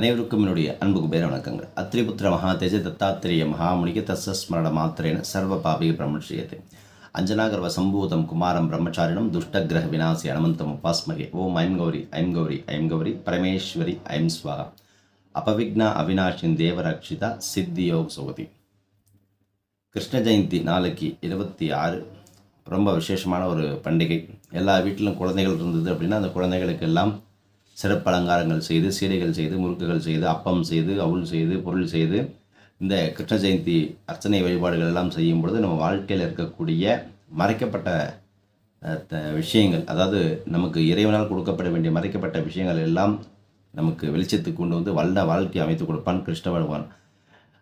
அனைவருக்கும் என்னுடைய அன்புக்கு பேர் வணக்கங்கள். அத்ரிபுத்திர மகாதேஜ தத்தாத்திரேய மகாமுனிக்கு தஸ்ஸ மாத்திரேன சர்வ பாபிக பிரம்மட்சியத்தை அஞ்சனாகர்வ சம்பூதம் குமாரம் பிரம்மச்சாரிணம் துஷ்டகிரக விநாசி அனுமந்தம் உபாஸ்மகே. ஓம் ஐம் கௌரி ஐம் கௌரி ஐம் கௌரி பரமேஸ்வரி ஐம் ஸ்வாகா. அபவிக்னா அவினாஷின் தேவரக்ஷிதா சித்தியோக் சுகதி கிருஷ்ண ஜெயந்தி நாளைக்கு இருபத்தி ஆறு. ரொம்ப விசேஷமான ஒரு பண்டிகை. எல்லா வீட்டிலும் குழந்தைகள் இருந்தது அப்படின்னா அந்த குழந்தைகளுக்கு எல்லாம் சிறப்பு அலங்காரங்கள் செய்து சீடைகள் செய்து முறுக்குகள் செய்து அப்பம் செய்து அவுள் செய்து பொருள் செய்து இந்த கிருஷ்ண ஜெயந்தி அர்ச்சனை வழிபாடுகள் எல்லாம் செய்யும் பொழுது நம்ம வாழ்க்கையில் இருக்கக்கூடிய மறைக்கப்பட்ட த- விஷயங்கள் அதாவது நமக்கு இறைவனால் கொடுக்கப்பட வேண்டிய மறைக்கப்பட்ட விஷயங்கள் எல்லாம் நமக்கு வெளிச்சத்துக்கு கொண்டு வந்து வல்ல வாழ்க்கையை அமைத்து கொடுப்பான் கிருஷ்ண பகவான்.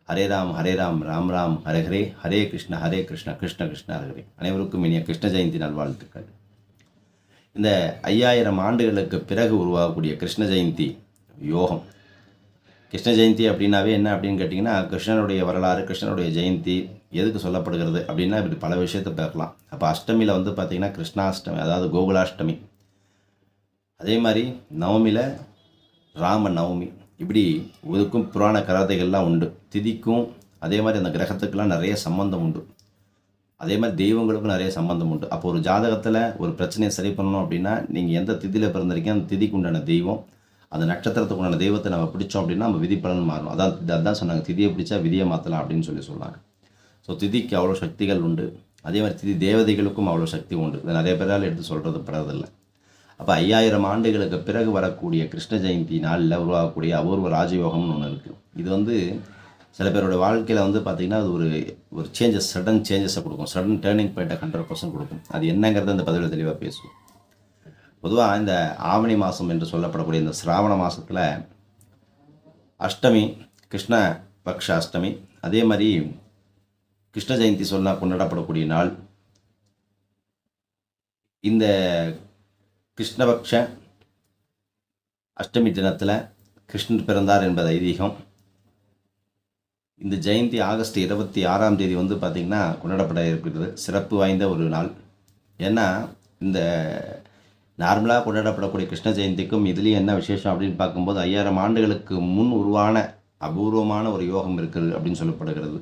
ஹரே ராம் ஹரே ராம் ராம் ராம் ஹரே ஹரே ஹரே கிருஷ்ண ஹரே கிருஷ்ண கிருஷ்ண கிருஷ்ண ஹரே. அனைவருக்கும் இனிய கிருஷ்ண ஜெயந்தி நல்வாழ்த்துக்கள். இந்த ஐயாயிரம் ஆண்டுகளுக்கு பிறகு உருவாகக்கூடிய கிருஷ்ண ஜெயந்தி யோகம். கிருஷ்ண ஜெயந்தி அப்படின்னாவே என்ன அப்படின்னு கேட்டிங்கன்னா கிருஷ்ணனுடைய வரலாறு கிருஷ்ணனுடைய ஜெயந்தி எதுக்கு சொல்லப்படுகிறது அப்படின்னா இப்படி பல விஷயத்தை பார்க்கலாம் அப்போ அஷ்டமியில் வந்து பார்த்திங்கன்னா கிருஷ்ணாஷ்டமி அதாவது கோகுலாஷ்டமி. அதே மாதிரி நவமியில் ராம நவமி இப்படி இதுக்கும் புராண கதைகள்லாம் உண்டு. திதிக்கும் அதே மாதிரி அந்த கிரகத்துக்கெல்லாம் நிறைய சம்பந்தம் உண்டு. அதே மாதிரி தெய்வங்களுக்கும் நிறைய சம்பந்தம் உண்டு. அப்போ ஒரு ஜாதகத்தில் ஒரு பிரச்சனையை சரி பண்ணணும் அப்படின்னா நீங்கள் எந்த திதியில் பிறந்திருக்கீங்க அந்த திதிக்கு உண்டான தெய்வம் அந்த நட்சத்திரத்துக்கு உண்டான தெய்வத்தை நம்ம பிடிச்சோம் அப்படின்னா நம்ம விதி பலன் மாறும் அதான் அதான் சொன்னாங்க திதியை பிடிச்சா விதியை மாற்றலாம் அப்படின்னு சொல்லி சொன்னாங்க. ஸோ திதிக்கு அவ்வளோ சக்திகள் உண்டு. அதே மாதிரி திதி தேவதைகளுக்கும் அவ்வளோ சக்தி உண்டு. இதை நிறைய பேரால் எடுத்து சொல்கிறது படுறதில்லை அப்போ ஐயாயிரம் ஆண்டுகளுக்கு பிறகு வரக்கூடிய கிருஷ்ண ஜெயந்தி நாளில் உருவாகக்கூடிய அபூர்வ ராஜயோகம்னு ஒன்று இருக்குது இது வந்து சில பேரோட வாழ்க்கையில் வந்து பார்த்திங்கன்னா அது ஒரு ஒரு சேஞ்சஸ் சடன் சேஞ்சஸை கொடுக்கும். சடன் டேர்னிங் பாயிண்ட்டை ஹண்ட்ரட் பர்சன்ட் கொடுக்கும். அது என்னங்கிறத அந்த பதிவில் தெளிவாக பேசுவோம். பொதுவாக இந்த ஆவணி மாதம் என்று சொல்லப்படக்கூடிய இந்த சிராவண மாதத்தில் அஷ்டமி கிருஷ்ண பக்ஷ அஷ்டமி அதே மாதிரி கிருஷ்ண ஜெயந்தி சொல்ல கொண்டாடப்படக்கூடிய நாள் இந்த கிருஷ்ணபக்ஷ அஷ்டமி தினத்தில் கிருஷ்ணர் பிறந்தார் என்பது ஐதீகம். இந்த ஜெயந்தி ஆகஸ்ட் இருபத்தி ஆறாம் தேதி வந்து பார்த்திங்கன்னா கொண்டாடப்பட இருக்கிறது சிறப்பு வாய்ந்த ஒரு நாள். ஏன்னா இந்த நார்மலாக கொண்டாடப்படக்கூடிய கிருஷ்ண ஜெயந்திக்கும் இதுலேயும் என்ன விசேஷம் அப்படின்னு பார்க்கும்போது ஐயாயிரம் ஆண்டுகளுக்கு முன் உருவான அபூர்வமான ஒரு யோகம் இருக்குது அப்படின்னு சொல்லப்படுகிறது.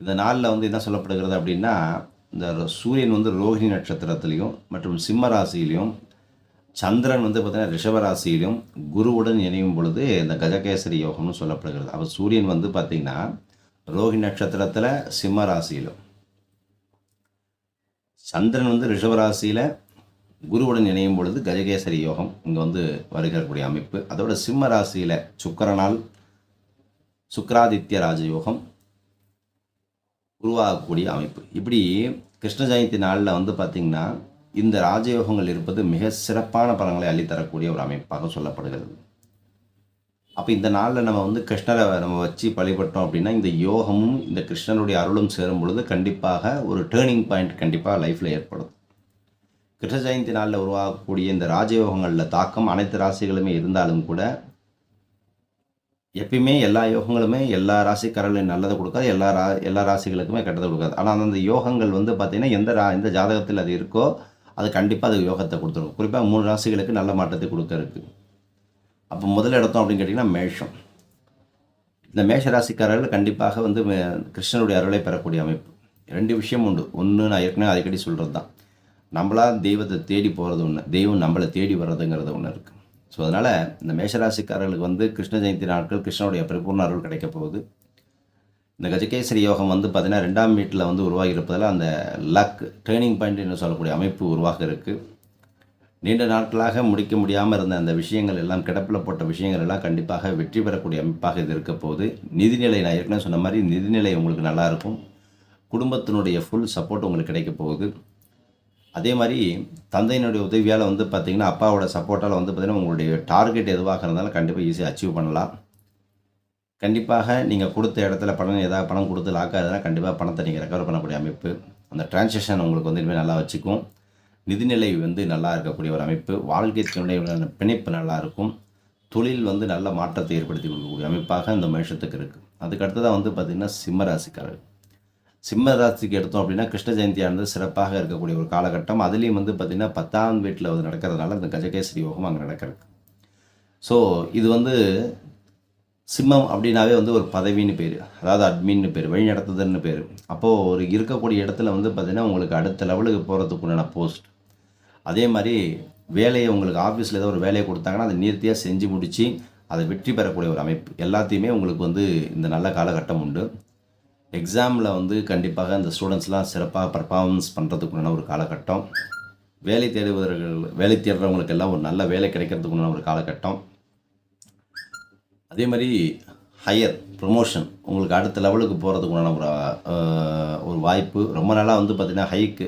இந்த நாளில் வந்து என்ன சொல்லப்படுகிறது அப்படின்னா இந்த சூரியன் வந்து ரோஹிணி நட்சத்திரத்துலேயும் மற்றும் சிம்ம ராசியிலையும் சந்திரன் வந்து பார்த்தீங்கன்னா ரிஷபராசியிலும் குருவுடன் இணையும் பொழுது இந்த கஜகேசரி யோகம்னு சொல்லப்படுகிறது. அப்போ சூரியன் வந்து பார்த்திங்கன்னா ரோஹி நட்சத்திரத்தில் சிம்ம ராசியிலும். சந்திரன் வந்து ரிஷபராசியில் குருவுடன் இணையும் பொழுது கஜகேசரி யோகம் இங்கே வந்து வருகிறக்கூடிய அமைப்பு. அதோட சிம்ம ராசியில் சுக்கரனால் சுக்கராதித்ய ராஜயோகம் உருவாகக்கூடிய அமைப்பு. இப்படி கிருஷ்ண ஜெயந்தி நாளில் வந்து பார்த்திங்கன்னா இந்த ராஜயோகங்கள் இருப்பது மிக சிறப்பான பலன்களை அள்ளித்தரக்கூடிய ஒரு அமைப்பாக சொல்லப்படுகிறது. அப்போ இந்த நாளில் நம்ம வந்து கிருஷ்ணரை நம்ம வச்சு வழிபட்டோம் அப்படின்னா இந்த யோகமும் இந்த கிருஷ்ணனுடைய அருளும் சேரும் பொழுது கண்டிப்பாக ஒரு டேர்னிங் பாயிண்ட் கண்டிப்பாக லைஃப்பில் ஏற்படும். கிருஷ்ண ஜெயந்தி நாளில் உருவாகக்கூடிய இந்த ராஜயோகங்களில் தாக்கம் அனைத்து ராசிகளுமே இருந்தாலும் கூட எப்பயுமே எல்லா யோகங்களுமே எல்லா ராசிக்காரர்களையும் நல்லதை கொடுக்காது எல்லா ரா எல்லா ராசிகளுக்குமே கெட்டதை கொடுக்காது. ஆனால் அந்த யோகங்கள் வந்து பார்த்திங்கன்னா எந்த ரா எந்த ஜாதகத்தில் அது இருக்கோ அது கண்டிப்பாக அது யோகத்தை கொடுத்துரும். குறிப்பாக மூணு ராசிகளுக்கு நல்ல மாற்றத்தை கொடுக்க இருக்குது அப்போ முதல் இடத்தம் அப்படின்னு கேட்டிங்கன்னா மேஷம். இந்த மேஷ ராசிக்காரர்கள் கண்டிப்பாக வந்து கிருஷ்ணனுடைய அருளை பெறக்கூடிய அமைப்பு. ரெண்டு விஷயம் உண்டு. ஒன்று நான் ஏற்கனவே அடிக்கடி சொல்கிறது தான் நம்மளாக தெய்வத்தை தேடி போகிறது ஒன்று தெய்வம் நம்மளை தேடி வர்றதுங்கிறது ஒன்று இருக்குது ஸோ அதனால் இந்த மேஷராசிக்காரர்களுக்கு வந்து கிருஷ்ண ஜெயந்தி நாட்கள் கிருஷ்ணனுடைய பரிபூர்ண அருள் கிடைக்க போகுது. இந்த கஜகேசரி யோகம் வந்து பார்த்தீங்கன்னா ரெண்டாம் வீட்டில் வந்து உருவாகி இருப்பதால் அந்த லக் டேர்னிங் பாயிண்ட் என்று சொல்லக்கூடிய அமைப்பு உருவாக இருக்குது நீண்ட நாட்களாக முடிக்க முடியாமல் இருந்த அந்த விஷயங்கள் எல்லாம் கிடப்பில் போட்ட விஷயங்கள் எல்லாம் கண்டிப்பாக வெற்றி பெறக்கூடிய அமைப்பாக இது இருக்க போகுது. நிதிநிலை நான் ஏற்கனவே சொன்ன மாதிரி நிதிநிலை உங்களுக்கு நல்லாயிருக்கும் குடும்பத்தினுடைய ஃபுல் சப்போர்ட் உங்களுக்கு கிடைக்க போகுது. அதே மாதிரி தந்தையினுடைய உதவியால் வந்து பார்த்திங்கன்னா அப்பாவோட சப்போர்ட்டால் வந்து பார்த்திங்கன்னா உங்களுடைய டார்கெட் எதுவாக இருந்தாலும் கண்டிப்பாக ஈஸியாக அச்சீவ் பண்ணலாம். கண்டிப்பாக நீங்கள் கொடுத்த இடத்துல பணம் ஏதாவது பணம் கொடுத்து லாக் ஆகுதுன்னா கண்டிப்பாக பணத்தை நீங்கள் ரெக்கவர் பண்ணக்கூடிய அமைப்பு. அந்த டிரான்சாக்ஷன் உங்களுக்கு வந்து இனிமேல் நல்லா வச்சுக்கும். நிதிநிலை வந்து நல்லா இருக்கக்கூடிய ஒரு அமைப்பு. வாழ்க்கை துணையுடனான பிணைப்பு நல்லா இருக்கும். தொழில் வந்து நல்ல மாற்றத்தை ஏற்படுத்தி கொடுக்கக்கூடிய அமைப்பாக இந்த மேஷத்துக்கு இருக்குது அதுக்கு அடுத்ததாக வந்து பார்த்திங்கன்னா சிம்ம சிம்மராசிக்கு சிம்ம ராசிக்கு எடுத்தோம் அப்படின்னா கிருஷ்ண ஜெயந்தியானது சிறப்பாக இருக்கக்கூடிய ஒரு காலகட்டம். அதுலேயும் வந்து பார்த்திங்கன்னா பத்தாம் வீட்டில் வந்து நடக்கிறதுனால இந்த கஜகேசரி யோகம் அங்கே நடக்கிறது ஸோ இது வந்து சிம்மம் அப்படின்னாவே வந்து ஒரு பதவின்னு பேர். அதாவது அட்மின்னு பேர் வழி நடத்துதல்னு பேர். அப்போது ஒரு இருக்கக்கூடிய இடத்துல வந்து பார்த்திங்கன்னா உங்களுக்கு அடுத்த லெவலுக்கு போகிறதுக்கு உண்டான போஸ்ட் அதே மாதிரி வேலையை உங்களுக்கு ஆஃபீஸில் ஏதோ ஒரு வேலையை கொடுத்தாங்கன்னா அதை நேர்த்தியாக செஞ்சு முடித்து அதை வெற்றி பெறக்கூடிய ஒரு அமைப்பு. எல்லாத்தையுமே உங்களுக்கு வந்து இந்த நல்ல காலகட்டம் உண்டு. எக்ஸாமில் வந்து கண்டிப்பாக அந்த ஸ்டூடெண்ட்ஸ்லாம் சிறப்பாக பர்ஃபார்மன்ஸ் பண்ணுறதுக்குண்டான ஒரு காலகட்டம். வேலை தேடுபவர்கள் வேலை தேடுறவங்களுக்கு எல்லாம் ஒரு நல்ல வேலை கிடைக்கிறதுக்குண்டான ஒரு காலகட்டம். அதே மாதிரி ஹையர் ப்ரொமோஷன் உங்களுக்கு அடுத்த லெவலுக்கு போகிறதுக்குண்டான ஒரு ஒரு வாய்ப்பு. ரொம்ப நாளாக வந்து பார்த்திங்கன்னா ஹைக்கு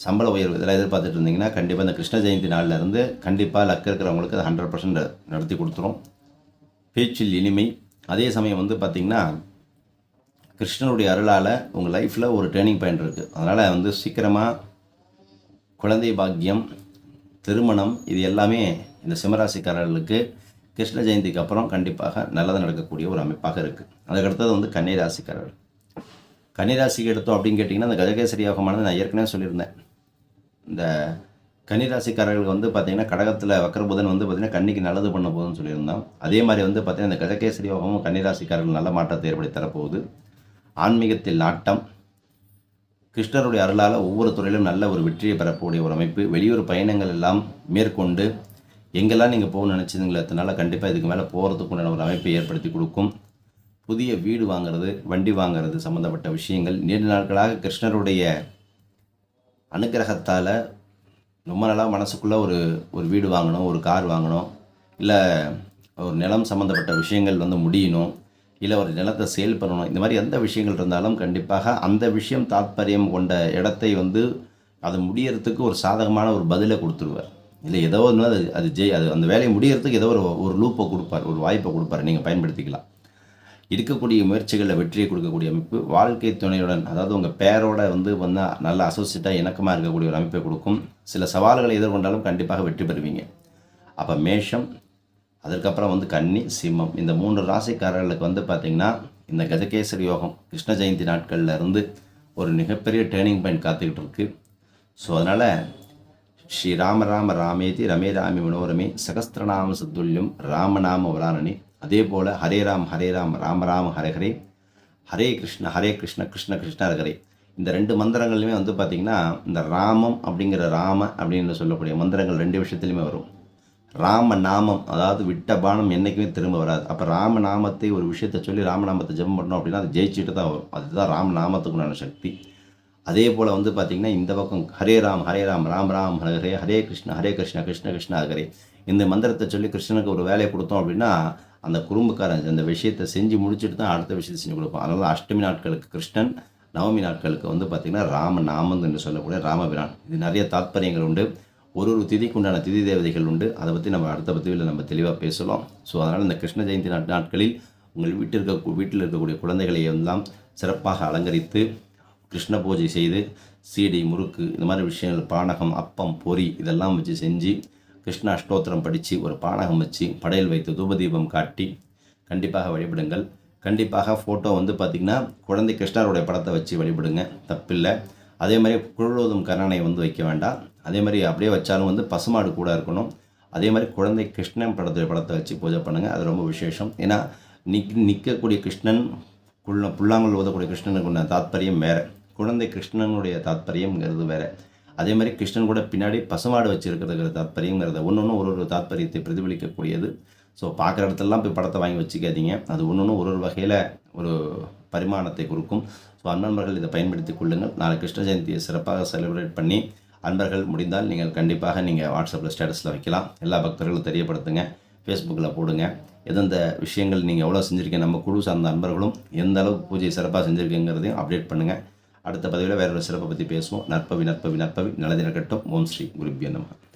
சம்பள உயர்வு இதெல்லாம் எதிர்பார்த்துட்டு இருந்தீங்கன்னா கண்டிப்பாக இந்த கிருஷ்ண ஜெயந்தி நாளிலேருந்து கண்டிப்பாக லக் இருக்கிறவங்களுக்கு அது ஹண்ட்ரட் பர்சன்ட் நடத்தி கொடுத்துரும். பேச்சில் இனிமை. அதே சமயம் வந்து பார்த்திங்கன்னா கிருஷ்ணனுடைய அருளால் உங்கள் லைஃப்பில் ஒரு டேர்னிங் பாயிண்ட் இருக்குது அதனால் வந்து சீக்கிரமாக குழந்தை பாக்கியம் திருமணம் இது எல்லாமே இந்த சிம்மராசிக்காரர்களுக்கு கிருஷ்ண ஜெயந்திக்கு அப்புறம் கண்டிப்பாக நல்லது நடக்கக்கூடிய ஒரு அமைப்பாக இருக்குது அதுக்கடுத்தது வந்து கன்னிராசிக்காரர்கள். கன்னிராசிக்கு எடுத்தோம் அப்படின்னு கேட்டிங்கன்னா அந்த கஜகேசரி யோகமானது நான் ஏற்கனவே சொல்லியிருந்தேன். இந்த கன்னிராசிக்காரர்களுக்கு வந்து பார்த்திங்கன்னா கடகத்தில் வக்கர புதன் வந்து பார்த்திங்கன்னா கன்னிக்கு நல்லது பண்ண போகுதுன்னு சொல்லியிருந்தோம் அதே மாதிரி வந்து பார்த்திங்கன்னா இந்த கஜகேசரி யோகமும் கன்னிராசிக்காரர்கள் நல்ல மாற்றத்தை ஏற்படுத்தி தரப்போகுது. ஆன்மீகத்தில் நாட்டம் கிருஷ்ணருடைய அருளால் ஒவ்வொரு துறையிலும் நல்ல ஒரு வெற்றியை பெறக்கூடிய ஒரு அமைப்பு. வெளியூர் பயணங்கள் எல்லாம் மேற்கொண்டு எங்கெல்லாம் நீங்கள் போகணும்னு நினச்சிதுங்களே அதனால கண்டிப்பாக இதுக்கு மேலே போகிறதுக்குண்டான ஒரு அமைப்பை ஏற்படுத்தி கொடுக்கும். புதிய வீடு வாங்குறது வண்டி வாங்குறது சம்மந்தப்பட்ட விஷயங்கள். நீண்ட நாட்களாக கிருஷ்ணருடைய அனுக்கிரகத்தால் ரொம்ப நாளாக மனசுக்குள்ளே ஒரு ஒரு வீடு வாங்கணும் ஒரு கார் வாங்கணும் இல்லை ஒரு நிலம் சம்மந்தப்பட்ட விஷயங்கள் வந்து முடியணும் இல்லை ஒரு நிலத்தை சேல் பண்ணணும் இந்த மாதிரி எந்த விஷயங்கள் இருந்தாலும் கண்டிப்பாக அந்த விஷயம் தாத்பரியம் கொண்ட இடத்தை வந்து அது முடியறதுக்கு ஒரு சாதகமான ஒரு பதிலை கொடுத்துருவார். இல்லை ஏதோ ஒன்று அது அது ஜெய் அது அந்த வேலையை முடியறதுக்கு ஏதோ ஒரு ஒரு லூப்பை கொடுப்பார் ஒரு வாய்ப்பை கொடுப்பார் நீங்கள் பயன்படுத்திக்கலாம். இருக்கக்கூடிய முயற்சிகளில் வெற்றியை கொடுக்கக்கூடிய அமைப்பு வாழ்க்கை துணையுடன் அதாவது உங்கள் பேரோட வந்து வந்தால் நல்ல அசோசியேட்டாக இணக்கமாக இருக்கக்கூடிய ஒரு அமைப்பை கொடுக்கும். சில சவால்களை எதிர்கொண்டாலும் கண்டிப்பாக வெற்றி பெறுவீங்க. அப்போ மேஷம் அதற்கப்புறம் வந்து கன்னி சிம்மம் இந்த மூன்று ராசிக்காரர்களுக்கு வந்து பார்த்திங்கன்னா இந்த கஜகேசரி யோகம் கிருஷ்ண ஜெயந்தி நாட்களில் இருந்து ஒரு மிகப்பெரிய டேர்னிங் பாயிண்ட் காத்துக்கிட்டு இருக்குது ஸோ அதனால் ஸ்ரீ ராம ராம ராமேதி ரமே ராமி மனோரமே சகஸ்திரநாம சத்துல்யம் ராமநாம வரானனே. அதே போல் ஹரே ராம் ஹரே ராம் ராம ராம ஹரே ஹரே. கிருஷ்ண ஹரே கிருஷ்ண கிருஷ்ண கிருஷ்ண ஹரஹரே இந்த ரெண்டு மந்திரங்கள்லையுமே வந்து பார்த்திங்கன்னா இந்த ராமம் அப்படிங்கிற ராம அப்படின்னு சொல்லக்கூடிய மந்திரங்கள் ரெண்டு விஷயத்துலையுமே வரும். ராம நாமம் அதாவது விட்ட பானம் என்றைக்குமே திரும்ப வராது. அப்போ ராம நாமத்தை ஒரு விஷயத்தை சொல்லி ராமநாமத்தை ஜெபம் பண்ணோம் அப்படின்னா அது ஜெயிச்சுட்டு தான் வரும். அதுதான் ராம நாமத்துக்குண்டான சக்தி. அதே போல் வந்து பார்த்திங்கன்னா இந்த பக்கம் ஹரே ராம் ஹரே ராம் ராம் ராம் ஹரே ஹரே கிருஷ்ண ஹரே கிருஷ்ண கிருஷ்ண கிருஷ்ண ஹரே இந்த மந்திரத்தை சொல்லி கிருஷ்ணனுக்கு ஒரு வேலையை கொடுத்தோம் அப்படின்னா அந்த குறும்புக்காரன் அந்த விஷயத்தை செஞ்சு முடிச்சுட்டு தான் அடுத்த விஷயத்தை செஞ்சு கொடுப்போம் அதனால் அஷ்டமி நாட்களுக்கு கிருஷ்ணன் நவமி நாட்களுக்கு வந்து பார்த்திங்கன்னா ராம நாமம் என்று சொல்லக்கூடிய ராமபிரான். இது நிறைய தாத்பரியங்கள் உண்டு. ஒரு ஒரு திதிக்கு உண்டான திதி தேவதைகள் உண்டு. அதை பற்றி நம்ம அடுத்த பதிவில் நம்ம தெளிவாக பேசலாம். ஸோ அதனால் இந்த கிருஷ்ண ஜெயந்தி நாட்களில் உங்கள் வீட்டில் இருக்க வீட்டில் இருக்கக்கூடிய குழந்தைகளை எல்லாம் சிறப்பாக அலங்கரித்து கிருஷ்ண பூஜை செய்து சீடை முறுக்கு இந்த மாதிரி விஷயங்கள் பானகம் அப்பம் பொரி இதெல்லாம் வச்சு செஞ்சு கிருஷ்ண அஷ்டோத்திரம் படித்து ஒரு பானகம் வச்சு படையல் வைத்து தூபதீபம் காட்டி கண்டிப்பாக வழிபடுங்கள். கண்டிப்பாக ஃபோட்டோ வந்து பார்த்திங்கன்னா குழந்தை கிருஷ்ணருடைய படத்தை வச்சு வழிபடுங்க. தப்பில்லை. அதே மாதிரி குழலோதும் கருணனை வந்து வைக்க வேண்டாம். அதே மாதிரி அப்படியே வச்சாலும் வந்து பசுமாடு கூட இருக்கணும். அதே மாதிரி குழந்தை கிருஷ்ணன் படத்தை படத்தை வச்சு பூஜை பண்ணுங்கள் அது ரொம்ப விசேஷம். ஏன்னா நிக் நிற்கக்கூடிய கிருஷ்ணன் புல்ல புல்லாங்குழல் ஓதக்கூடிய கிருஷ்ணனுக்கு உள்ள தாத்பரியம் வேறு. குழந்தை கிருஷ்ணனுடைய தாத்பரியங்கிறது வேறு. அதே மாதிரி கிருஷ்ணன் கூட பின்னாடி பசுமாடு வச்சுருக்கிறதுங்கிற தாத்பரியங்கிறத ஒன்று ஒன்று ஒரு ஒரு தாத்பரியத்தை பிரதிபலிக்கக்கூடியது. ஸோ பார்க்குற இடத்துலலாம் போய் படத்தை வாங்கி வச்சுக்காதீங்க. அது ஒன்று ஒன்று ஒரு ஒரு வகையில் ஒரு பரிமாணத்தை கொடுக்கும். ஸோ அன்பர்கள் இதை பயன்படுத்தி கொள்ளுங்கள். நாளை கிருஷ்ண ஜெயந்தியை சிறப்பாக செலிப்ரேட் பண்ணி அன்பர்கள் முடிந்தால் நீங்கள் கண்டிப்பாக நீங்கள் வாட்ஸ்அப்பில் ஸ்டேட்டஸில் வைக்கலாம். எல்லா பக்தர்களும் தெரியப்படுத்துங்க. ஃபேஸ்புக்கில் போடுங்க. எந்தெந்த விஷயங்கள் நீங்கள் எவ்வளோ செஞ்சுருக்கீங்க நம்ம குழு சார்ந்த அன்பர்களும் எந்த அளவுக்கு பூஜை சிறப்பாக செஞ்சுருக்கீங்கிறதையும் அப்டேட் பண்ணுங்கள் அடுத்த பதிவில் வேறொரு சிறப்பை பற்றி பேசுவோம். நற்பவி நற்பவி நற்பவி. நல்லது இருக்கட்டும் ஓம் ஸ்ரீ குருபியோ நமः